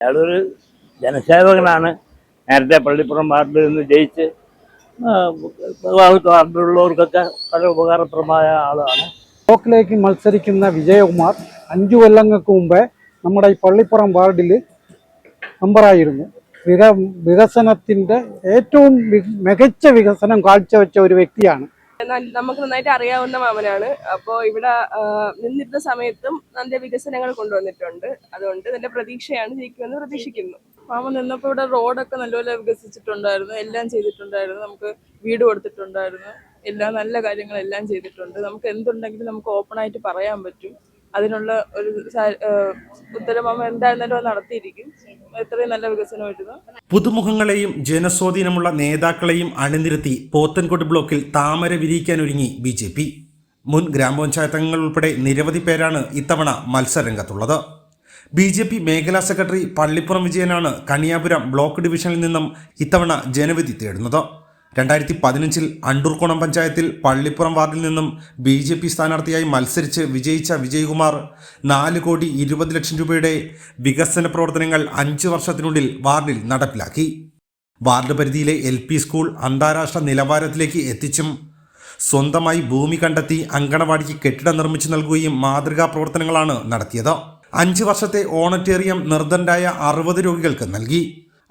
അയാളൊരു ജനസേവകനാണ്. നേരത്തെ പള്ളിപ്പുറം വാർഡിൽ നിന്ന് ജയിച്ച് വാർഡിലുള്ളവർക്കൊക്കെ വളരെ ഉപകാരപ്രദമായ ആളാണ്. ബ്ലോക്കിലേക്ക് മത്സരിക്കുന്ന വിജയകുമാർ അഞ്ചു കൊല്ലങ്ങൾക്ക് മുമ്പേ നമ്മുടെ ഈ പള്ളിപ്പുറം വാർഡിൽ മെമ്പറായിരുന്നു. വിക വികസനത്തിന്റെ ഏറ്റവും മികച്ച വികസനം കാഴ്ചവെച്ച ഒരു വ്യക്തിയാണ് നമുക്ക് നന്നായിട്ട് അറിയാവുന്ന മാമനാണ്. അപ്പോൾ ഇവിടെ നിന്നിരുന്ന സമയത്തും നല്ല വികസനങ്ങൾ കൊണ്ടുവന്നിട്ടുണ്ട്. അതുകൊണ്ട് നല്ല പ്രതീക്ഷയാണ് ജയിക്കുമെന്ന് പ്രതീക്ഷിക്കുന്നു. മാമൻ നിന്നപ്പോൾ ഇവിടെ റോഡൊക്കെ നല്ലപോലെ വികസിച്ചിട്ടുണ്ടായിരുന്നു. എല്ലാം ചെയ്തിട്ടുണ്ടായിരുന്നു. നമുക്ക് വീട് കൊടുത്തിട്ടുണ്ടായിരുന്നു. എല്ലാ നല്ല കാര്യങ്ങളെല്ലാം ചെയ്തിട്ടുണ്ട്. നമുക്ക് എന്തുണ്ടെങ്കിലും നമുക്ക് ഓപ്പൺ ആയിട്ട് പറയാൻ പറ്റും. അതിനുള്ള ഒരു സാ- ഏഹ് ഉത്തരം മാമ എന്തായിരുന്നാലും നടത്തിയിരിക്കും. നല്ല പുതുമുഖങ്ങളെയും ജനസ്വാധീനമുള്ള നേതാക്കളെയും അണിനിരത്തി പോത്തൻകോട് ബ്ലോക്കിൽ താമര വിരിയിക്കാനൊരുങ്ങി ബി ജെ പി. മുൻ ഗ്രാമപഞ്ചായത്ത് അംഗങ്ങൾ ഉൾപ്പെടെ നിരവധി പേരാണ് ഇത്തവണ മത്സരരംഗത്തുള്ളത്. ബി ജെ പി മേഖലാ സെക്രട്ടറി പള്ളിപ്പുറം വിജയനാണ് കണിയാപുരം ബ്ലോക്ക് ഡിവിഷനിൽ നിന്നും ഇത്തവണ ജനവിധി തേടുന്നത്. രണ്ടായിരത്തി പതിനഞ്ചിൽ അണ്ടൂർക്കോണം പഞ്ചായത്തിൽ പള്ളിപ്പുറം വാർഡിൽ നിന്നും ബി ജെ പി സ്ഥാനാർത്ഥിയായി മത്സരിച്ച് വിജയിച്ച വിജയകുമാർ നാല് കോടി ഇരുപത് ലക്ഷം രൂപയുടെ വികസന പ്രവർത്തനങ്ങൾ അഞ്ച് വർഷത്തിനുള്ളിൽ വാർഡിൽ നടപ്പിലാക്കി. വാർഡ് പരിധിയിലെ എൽ പി സ്കൂൾ അന്താരാഷ്ട്ര നിലവാരത്തിലേക്ക് എത്തിച്ചും സ്വന്തമായി ഭൂമി കണ്ടെത്തി അങ്കണവാടിക്ക് കെട്ടിടം നിർമ്മിച്ചു നൽകുകയും മാതൃകാ പ്രവർത്തനങ്ങളാണ് നടത്തിയത്. അഞ്ച് വർഷത്തെ ഓണറ്റേറിയം നിർദ്ധനരായ അറുപത് രോഗികൾക്ക് നൽകി.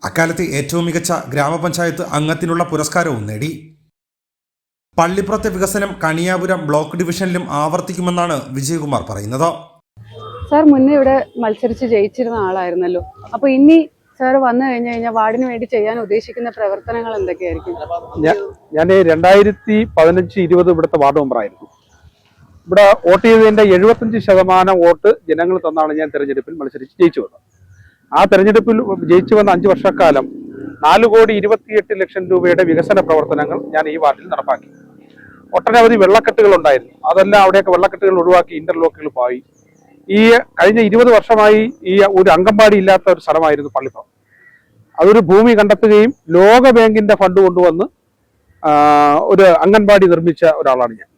അക്കാലത്തെ ഏറ്റവും മികച്ച ഗ്രാമപഞ്ചായത്ത് അംഗത്തിനുള്ള പുരസ്കാരവും നേടി. പള്ളിപ്പുറത്തെ വികസനം കണിയാപുരം ബ്ലോക്ക് ഡിവിഷനിലും ആവർത്തിക്കുമെന്നാണ് വിജയകുമാർ പറയുന്നത്. സാർ മുന്നേ ഇവിടെ മത്സരിച്ച് ജയിച്ചിരുന്ന ആളായിരുന്നല്ലോ. അപ്പൊ ഇനി സാർ വന്നു കഴിഞ്ഞു കഴിഞ്ഞാൽ വാർഡിന് വേണ്ടി ചെയ്യാൻ ഉദ്ദേശിക്കുന്ന പ്രവർത്തനങ്ങൾ എന്തൊക്കെയായിരിക്കും? ഞാൻ രണ്ടായിരത്തി പതിനഞ്ച് ഇരുപത് ഇവിടുത്തെ വാർഡ് മെമ്പറായിരുന്നു. ഇവിടെ വോട്ട് ചെയ്തതിന്റെ എഴുപത്തഞ്ച് ശതമാനം വോട്ട് ജനങ്ങൾ തന്നാണ് ഞാൻ തെരഞ്ഞെടുപ്പിൽ മത്സരിച്ച് ജയിച്ചു വന്നത്. ആ തെരഞ്ഞെടുപ്പിൽ ജയിച്ചു വന്ന അഞ്ച് വർഷക്കാലം നാല് കോടി ഇരുപത്തിയെട്ട് ലക്ഷം രൂപയുടെ വികസന പ്രവർത്തനങ്ങൾ ഞാൻ ഈ വാർഡിൽ നടപ്പാക്കി. ഒട്ടനവധി വെള്ളക്കെട്ടുകൾ ഉണ്ടായിരുന്നു. അതെല്ലാം അവിടെയൊക്കെ വെള്ളക്കെട്ടുകൾ ഒഴിവാക്കി ഇന്റർലോക്കുകൾ പോയി. ഈ കഴിഞ്ഞ ഇരുപത് വർഷമായി ഈ ഒരു അംഗൻവാടി ഇല്ലാത്ത ഒരു സ്ഥലമായിരുന്നു പള്ളിപ്പുറം. അതൊരു ഭൂമി കണ്ടെത്തുകയും ലോക ബാങ്കിന്റെ ഫണ്ട് കൊണ്ടുവന്ന് ഒരു അംഗൻവാടി നിർമ്മിച്ച ഒരാളാണ് ഞാൻ.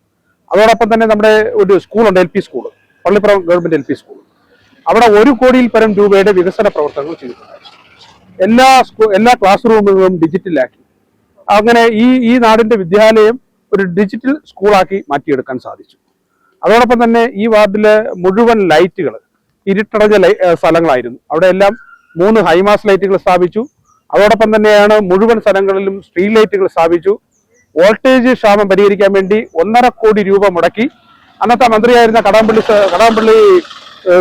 അതോടൊപ്പം തന്നെ നമ്മുടെ ഒരു സ്കൂളുണ്ട് L P school Pallippuram government L P school അവിടെ ഒരു കോടിയിൽ പരം രൂപയുടെ വികസന പ്രവർത്തനങ്ങൾ ചെയ്തിട്ടുണ്ടായിരുന്നു. എല്ലാ എല്ലാ ക്ലാസ് റൂമുകളും ഡിജിറ്റലാക്കി അങ്ങനെ ഈ ഈ നാടിന്റെ വിദ്യാലയം ഒരു ഡിജിറ്റൽ സ്കൂളാക്കി മാറ്റിയെടുക്കാൻ സാധിച്ചു. അതോടൊപ്പം തന്നെ ഈ വാർഡിലെ മുഴുവൻ ലൈറ്റുകൾ ഇരുട്ടടഞ്ഞ സ്ഥലങ്ങളായിരുന്നു. അവിടെ എല്ലാം മൂന്ന് ഹൈമാസ് ലൈറ്റുകൾ സ്ഥാപിച്ചു. അതോടൊപ്പം തന്നെയാണ് മുഴുവൻ സ്ഥലങ്ങളിലും സ്ട്രീറ്റ് ലൈറ്റുകൾ സ്ഥാപിച്ചു. വോൾട്ടേജ് ക്ഷാമം പരിഹരിക്കാൻ വേണ്ടി ഒന്നര കോടി രൂപ മുടക്കി. അന്നത്തെ മന്ത്രിയായിരുന്ന കടാമ്പള്ളി കടാമ്പള്ളി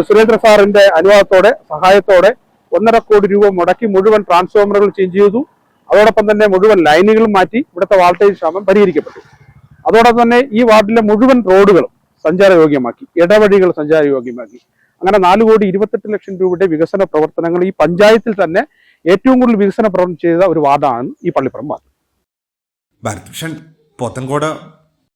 സുരേന്ദ്ര സാറിന്റെ അനുവാദത്തോടെ സഹായത്തോടെ ഒന്നര കോടി രൂപ മുടക്കി മുഴുവൻ ട്രാൻസ്ഫോമറുകൾ ചേഞ്ച് ചെയ്തു. അതോടൊപ്പം തന്നെ മുഴുവൻ ലൈനുകളും മാറ്റി ഇവിടുത്തെ വാൾട്ടേജ് ക്ഷാമം പരിഹരിക്കപ്പെട്ടു. അതോടൊപ്പം തന്നെ ഈ വാർഡിലെ മുഴുവൻ റോഡുകളും സഞ്ചാരയോഗ്യമാക്കി ഇടവഴികൾ സഞ്ചാരയോഗ്യമാക്കി. അങ്ങനെ നാല് കോടി ഇരുപത്തെട്ട് ലക്ഷം രൂപയുടെ വികസന പ്രവർത്തനങ്ങൾ ഈ പഞ്ചായത്തിൽ തന്നെ ഏറ്റവും കൂടുതൽ വികസന പ്രവർത്തനം ചെയ്ത ഒരു വാർഡാണ് ഈ പള്ളിപ്പുറം വാർഡ്. ഭാരത് ഭൂഷൺ പോത്തൻകോട്.